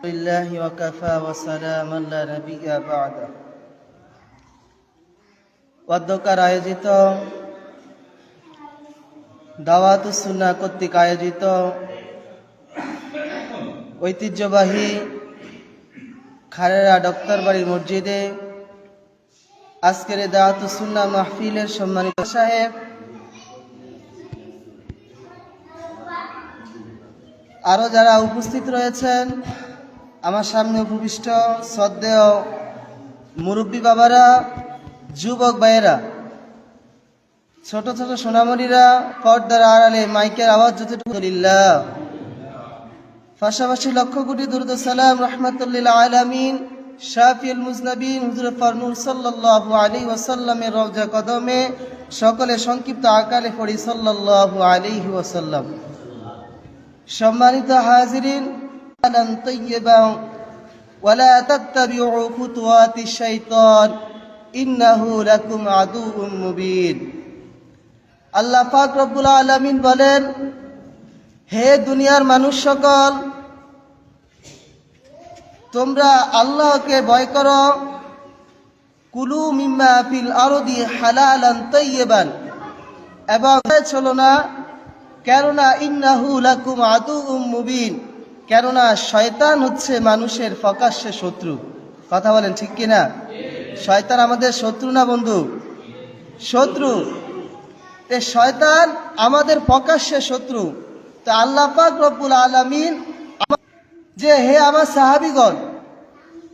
لله وكفى وسلام لا نبي بعده অধ্যকার আয়োজিত দাওয়াত সুন্না কর্তৃক আয়োজিত ঐতিহ্যবাহী খারেরা ডক্টর বাড়ির মসজিদে আজকের এই দাওয়াত সুন্না মাহফিলের সম্মানিত সাহেব আরও যারা উপস্থিত রয়েছেন আমার সামনে উপবিষ্ট শ্রদ্ধেয় মুরব্বী বাবারা, যুবক ভাইয়েরা, ছোট ছোট সোনামণিরা, পর্দার আড়ালে মাইকের আওয়াজ যতটুকুলিল্লাহ পাশাপাশি লক্ষ কোটি দুরুদ সালাম রহমতুল্লিল আলামিন, শাফিউল মুজনবিন, হুজুর ফরনুর সাল্লাল্লাহু আলাইহি ওয়াসাল্লামের রওজা কদমে সকলে সংক্ষিপ্ত আকারে পড়ি সাল্লাল্লাহু আলাইহি ওয়াসাল্লাম। সম্মানিত হাজিরিন আলান তৈয়বা ওয়ালা তাত্তাবিউ খুতুওয়াতি শাইতান ইন্নাহু লাকুম আদুউম মুবিন আল্লাহ পাক রব্বুল আলামিন বলেন, হে দুনিয়ার মানুষ সকল, তোমরা আল্লাহকে ভয় করো। কুলু মিম্মা ফিল আরদি হালালান তৈয়বান এবং চলো না, কেননা ইন্নাহু লাকুম আদুউম মুবিন। কেননা শয়তান হচ্ছে মানুষের প্রকাশ্যে শত্রু। কথা বলেন ঠিক কিনা? শয়তান আমাদের শত্রু না বন্ধু? শত্রু। এ শয়তান আমাদের প্রকাশ্যে শত্রু। তো আল্লাহ পাক রব্বুল আলামিন যে হে আমার সাহাবিগণ,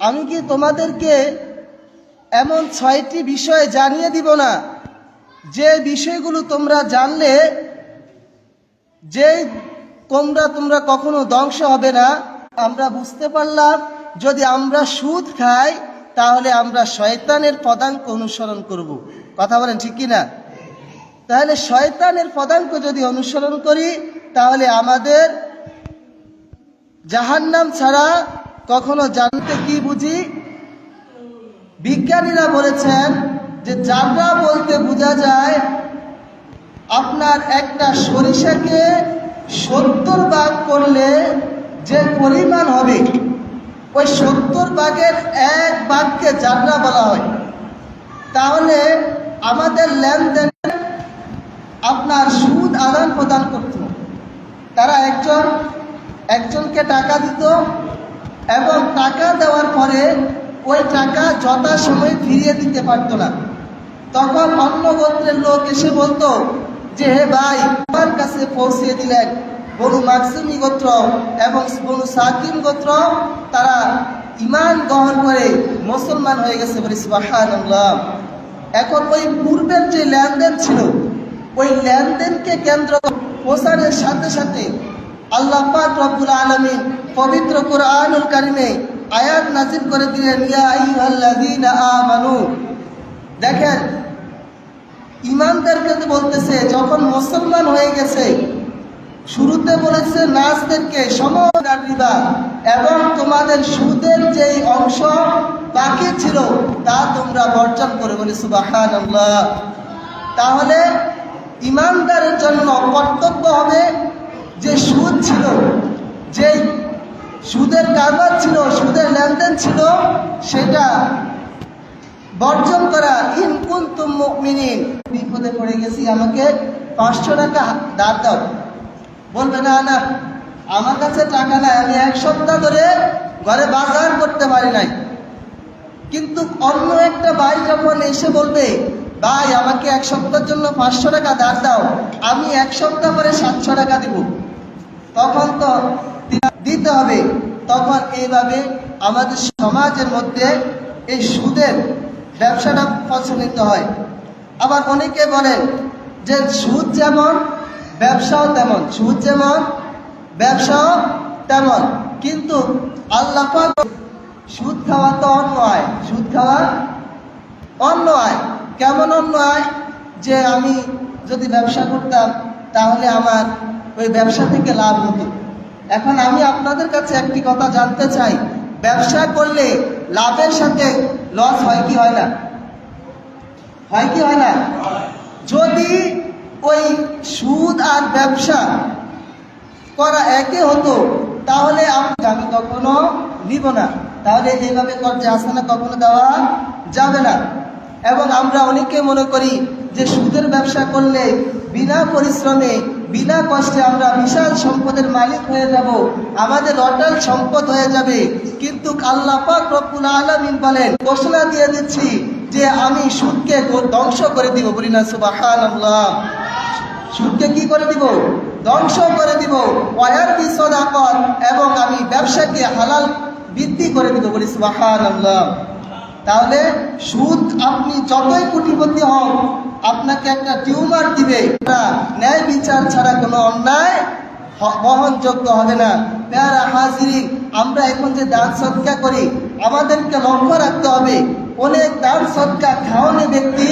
আমি কি তোমাদেরকে এমন ছয়টি বিষয় জানিয়ে দিব না? যে বিষয়গুলো তোমরা জানলে যে তোমরা তোমরা কখনো ধ্বংস হবে না। আমরা বুঝতে পারলাম, যদি আমরা সুদ খাই, তাহলে আমরা শয়তানের পদাঙ্ক অনুসরণ করব। কথা বলেন ঠিক না তাহলে শয়তানের পদাঙ্ক যদি অনুসরণ করি, তাহলে আমাদের জাহান্নাম ছাড়া কখনো জানতে কি বুঝি? বিজ্ঞানীরা বলেছেন যে যাত্রা বলতে বোঝা যায়, আপনার একটা সরিষাকে সত্তর ভাগ করলে যে পরিমাণ হবে, ওই সত্তর ভাগের এক ভাগকে যাত্রা বলা হয়। তাহলে আমাদের লেনদেন আপনার সুদ আদান প্রদান করত। তারা একজন, একজনকে টাকা দিত এবং টাকা দেওয়ার পরে ওই টাকা যথাসময়ে ফিরিয়ে দিতে পারতো না। তখন অন্য গোত্রের লোক এসে বলতো যে হে ভাই আমার কাছে পৌঁছিয়ে দিলেন। বনু মাকসুমি গোত্র এবং বনু সাকিম গোত্র, তারা ইমান গ্রহণ করে মুসলমান হয়ে গেছে বলে সুবহানাল্লাহ। এখন ওই পূর্বের যে লেনদেন ছিল, ওই লেনদেনকে কেন্দ্র করে প্রচারের সাথে সাথে আল্লাহ রব্বুল আলামিন পবিত্র কোরআনুল কারিমে আয়াত নাজিল করে দিলেন, ইয়া আমানু। দেখেন ইমানদারকে বলতেছে, যখন মুসলমান হয়ে গেছে, শুরুতে বলেছে নাচদেরকে সমার রিবা এবং তোমাদের সুদের যেই অংশ বাকি ছিল, তা তোমরা বর্জন করে। বলে সুবাহান তাহলে ইমানদারের জন্য কর্তব্য হবে যে সুদ ছিল, যেই সুদের কারবার ছিল, সুদের লেনদেন ছিল, সেটা বর্জন করা ইনকুন তুম মিনিন বিপদে পড়ে গেছি, আমাকে পাঁচশো টাকা দাঁড় দাও। বলবে, না না, আমার কাছে টাকা নাই, আমি এক সপ্তাহ ধরে ঘরে বাজার করতে পারি নাই। কিন্তু অন্য একটা ভাই যখন এসে বলবে, ভাই, আমাকে এক সপ্তাহের জন্য পাঁচশো টাকা দাঁড় দাও, আমি এক সপ্তাহ পরে সাতশো টাকা দিব। তখন তো দিতে হবে, তখন এইভাবে আমাদের সমাজের মধ্যে এই সুদের ব্যবসাটা প্রচলিত হয়। আবার অনেকে বলেন যে সুদ যেমন, ব্যবসাও তেমন। সুদ যেমন, ব্যবসাও তেমন। কিন্তু আল্লাহ সুদ খাওয়া তো অন্য আয়। সুদ খাওয়া অন্য আয়। কেমন অন্য আয়? যে আমি যদি ব্যবসা করতাম, তাহলে আমার ওই ব্যবসা থেকে লাভ হতো। এখন আমি আপনাদের কাছে একটি কথা জানতে চাই। ব্যবসা করলে লাভের সাথে লস হয় কি হয় না? হয় কি হয় না? যদি ওই সুদ আর ব্যবসা করা একে হতো, তাহলে আমি কখনো নিব না। তাহলে এইভাবে কর্জে আসানা কখনো দেওয়া যাবে না। এবং আমরা অনেকে মনে করি যে সুদের ব্যবসা করলে বিনা পরিশ্রমে বিনা কষ্টে আমরা বিশাল সম্পদের মালিক হয়ে যাব, আমাদের অটল সম্পদ হয়ে যাবে। কিন্তু আল্লাহ পাক রব্বুল আলামিন বলেন, ঘোষণা দিয়ে দিচ্ছি যে আমি সুদকে ধ্বংস করে দিব। বলি না, সুবহানাল্লাহ। সুদকে কি করে দিব? ধ্বংস করে দিব। ওয়ার কি সদাকত এবং আমি ব্যবসাকে হালাল বৃদ্ধি করে দিব। বলি, সুবহানাল্লাহ। তাহলে সুদ আপনি যতই কোটিপতি হন, আপনাকে একটা টিউমার দিবে। ন্যায় বিচার ছাড়া কোনো অন্যায় বহনযোগ্য হবে না। পেয়ারা হাজিরি আমরা এখন যে দান সৎকা করি, আমাদেরকে লক্ষ্য রাখতে হবে, অনেক দান সৎকা খাওয়ানো ব্যক্তি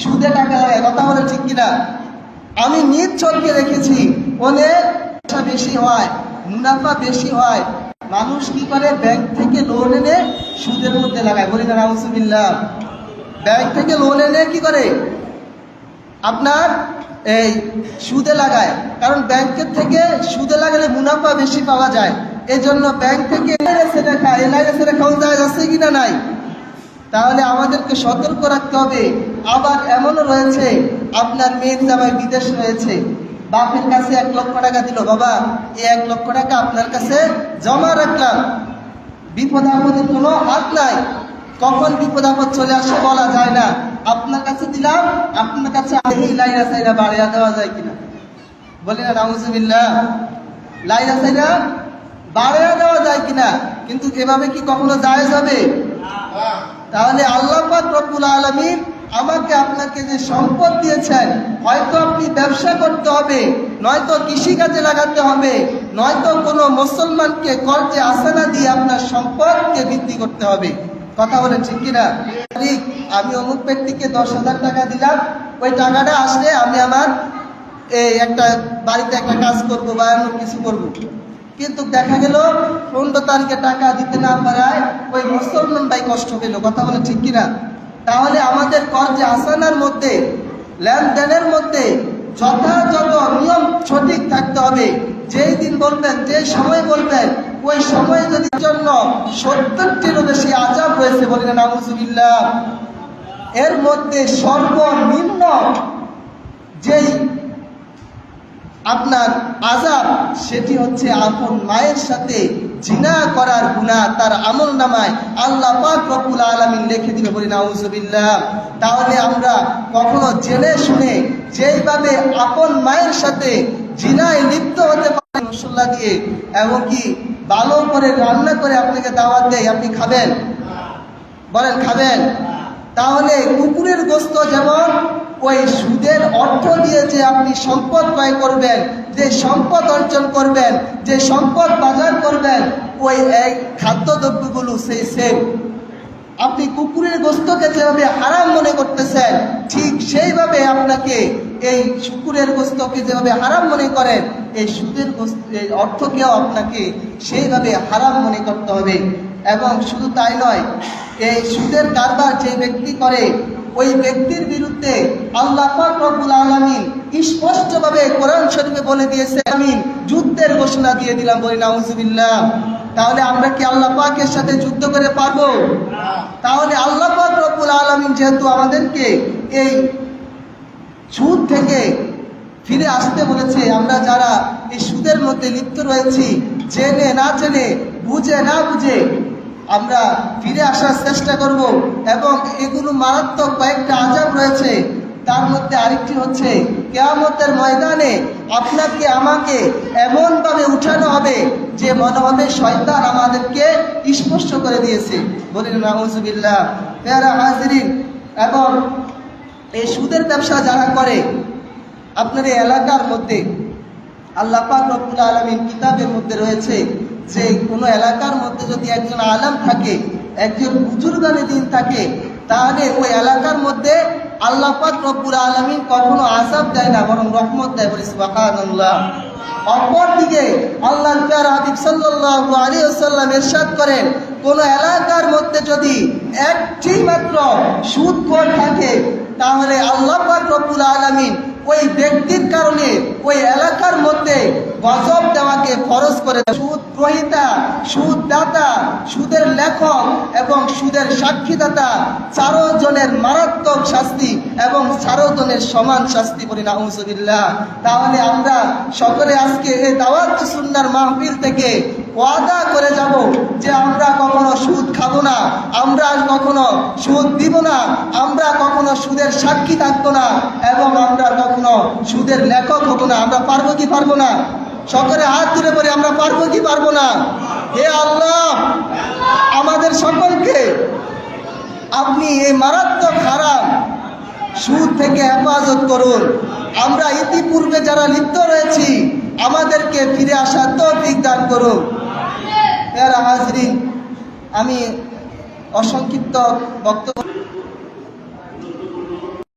সুদে টাকা লাগায় কথা বলে ঠিক কিনা? আমি নিজ চলকে রেখেছি অনেক বেশি হয়, মুনাফা বেশি হয়। মানুষ কি করে? ব্যাংক থেকে লোন এনে সুদের মধ্যে লাগায়। বলি, না রাউসুবিল্লাহ ব্যাংক থেকে লোন এনে কি করে? আপনার এই সুদে লাগায়। কারণ ব্যাংকের থেকে সুদে লাগালে মুনাফা বেশি পাওয়া যায়। এই জন্য ব্যাংক থেকে এলআইএসে রাখা এলআইএসে রাখাও যায় আছে কি না নাই? তাহলে আমাদেরকে সতর্ক রাখতে হবে। আবার এমনও রয়েছে, আপনার মেয়ের জামাই বিদেশ রয়েছে। বাপের কাছে এক লক্ষ টাকা দিল, বাবা, এই এক লক্ষ টাকা আপনার কাছে জমা রাখলাম। বিপদ আপদের কোনো হাত নাই। কখন বিপদ আপদ চলে আসে বলা যায় না। আপনার কাছে দিলাম আপনার কাছে এই সাইরা বাড়িয়া দেওয়া যায় কিনা? বলি না নাউজুবিল্লাহ। লাইরা সাইরা বাড়িয়া দেওয়া যায় কিনা? কিন্তু এভাবে কি কখনো যায় যাবে তাহলে আল্লাহ রব্বুল আলামিন আমাকে আপনাকে যে সম্পদ দিয়েছেন, হয়তো আপনি ব্যবসা করতে হবে, নয়তো কৃষিকাজে লাগাতে হবে, নয়তো কোনো মুসলমানকে কর্জে আসানা দিয়ে আপনার সম্পদকে বৃদ্ধি করতে হবে। কথা বলেন ঠিক কিনা? আমি অমুক ব্যক্তিকে দশ হাজার টাকা দিলাম, ওই টাকাটা আসলে আমি আমার এই একটা বাড়িতে একটা কাজ করব বা অন্য কিছু করব। কিন্তু দেখা গেল, পনেরো তারিখে টাকা দিতে না পারায় ওই মুসলমান ভাই কষ্ট পেল। কথা বলে ঠিক কিনা? তাহলে আমাদের কর্জে আসানার মধ্যে, লেনদেনের মধ্যে যথাযথ নিয়ম সঠিক থাকতে হবে। যেই দিন বলবেন যে সময় বলবেন, ওই সময় যদি জন্য সত্তরটিরও বেশি আজাব রয়েছে বলেন নামুজুবিল্লাহ এর মধ্যে সর্বনিম্ন যেই আপনার আজাব, সেটি হচ্ছে আপন মায়ের সাথে জিনা করার গুণা তার আমল নামায় আল্লাহ পাক রব্বুল আলামিন লিখে দিবে বলি, নাউজুবিল্লাহ। তাহলে আমরা কখনো জেনে শুনে যেইভাবে আপন মায়ের সাথে জিনায় লিপ্ত হতে পারে মশলা দিয়ে, এমনকি ভালো করে রান্না করে আপনাকে দাওয়াত দেয়, আপনি খাবেন? বলেন, খাবেন? তাহলে কুকুরের গোস্ত যেমন ওই সুদের অর্থ দিয়ে যে আপনি সম্পদ ব্যয় করবেন, যে সম্পদ অর্জন করবেন, যে সম্পদ বাজার করবেন, ওই এই খাদ্যদ্রব্যগুলো সেই সেম আপনি কুকুরের গোস্তকে যেভাবে হারাম মনে করতেছেন, ঠিক সেইভাবে আপনাকে এই শুকুরের গোস্তকে যেভাবে হারাম মনে করেন, এই সুদের এই অর্থকেও আপনাকে সেইভাবে হারাম মনে করতে হবে। এবং শুধু তাই নয়, এই সুদের কারবার যে ব্যক্তি করে ওই ব্যক্তির বিরুদ্ধে আল্লাহ পাক রব্বুল আলামিন স্পষ্টভাবে কোরআন শরীফে বলে দিয়েছে আমি যুদ্ধের ঘোষণা দিয়ে দিলাম বলি নাউজুবিল্লাহ তাহলে আমরা কি আল্লাহ পাকের সাথে যুদ্ধ করে পারব? তাহলে আল্লাহ পাক রব্বুল আলামিন যেহেতু আমাদেরকে এই সুদ থেকে ফিরে আসতে বলেছে, আমরা যারা এই সুদের মধ্যে লিপ্ত রয়েছি, জেনে না জেনে, বুঝে না বুঝে আমরা ফিরে আসার চেষ্টা করব এবং এগুলো মারাত্মক কয়েকটা আজাব রয়েছে। তার মধ্যে আরেকটি হচ্ছে, কেয়ামতের ময়দানে আপনাকে, আমাকে এমনভাবে উঠানো হবে যে মনে হবে শয়তান আমাদেরকে স্পষ্ট করে দিয়েছে। বলেন, নাউজুবিল্লাহ, পেয়ারা হাজরিন, এবং এই সুদের ব্যবসা যারা করে আপনার এলাকার মধ্যে, আল্লাহ পাক রব্বুল আলমীর কিতাবের মধ্যে রয়েছে যে কোনো এলাকার মধ্যে যদি একজন আলাম থাকে, একজন বুজুর্গানে দিন থাকে, তাহলে ওই এলাকার মধ্যে আল্লাহ পাক রব্বুল আলমিন কখনো আসাব দেয় না, বরং রহমত দেয়। বলে সুবহানাল্লাহ। অপরদিকে আল্লাহ হাবিব সাল্লাল্লাহু আলাইহি ওয়াসাল্লাম ইরশাদ করেন, কোন এলাকার মধ্যে যদি একটি মাত্র সুদখোর থাকে, তাহলে আল্লাহ রব্বুল আলামিন ওই ব্যক্তির কারণে ওই এলাকার মধ্যে গজব দেওয়াকে ফরজ করে সুদ গ্রহিতা, সুদ দাতা, সুদের লেখক এবং সুদের সাক্ষীদাতা চারো জনের মারাত্মক শাস্তি এবং চারো জনের সমান শাস্তি বলি নাউজুবিল্লাহ। তাহলে আমরা সকলে আজকে এই দাওয়াত সুন্নার মাহফিল থেকে ওয়াদা করে যাব যে আমরা কখনো সুদ খাব না, আমরা কখনো সুদ দিব না, আমরা কখনো সুদের সাক্ষী থাকব না এবং আমরা কখনো সুদের লেখক হব না। আমরা পারব কি পারব না? সকলে হাত তুলে পড়ে আমরা পারব কি পারব না? হে আল্লাহ, আমাদের সকলকে আপনি এই মারাত্মক হারাম সুদ থেকে হেফাজত করুন। আমরা ইতিপূর্বে যারা লিপ্ত রয়েছি, আমাদেরকে ফিরে আসার তৌফিক দান করুন। এরা হাজরিন। আমি অসংক্ষিপ্ত বক্তব্য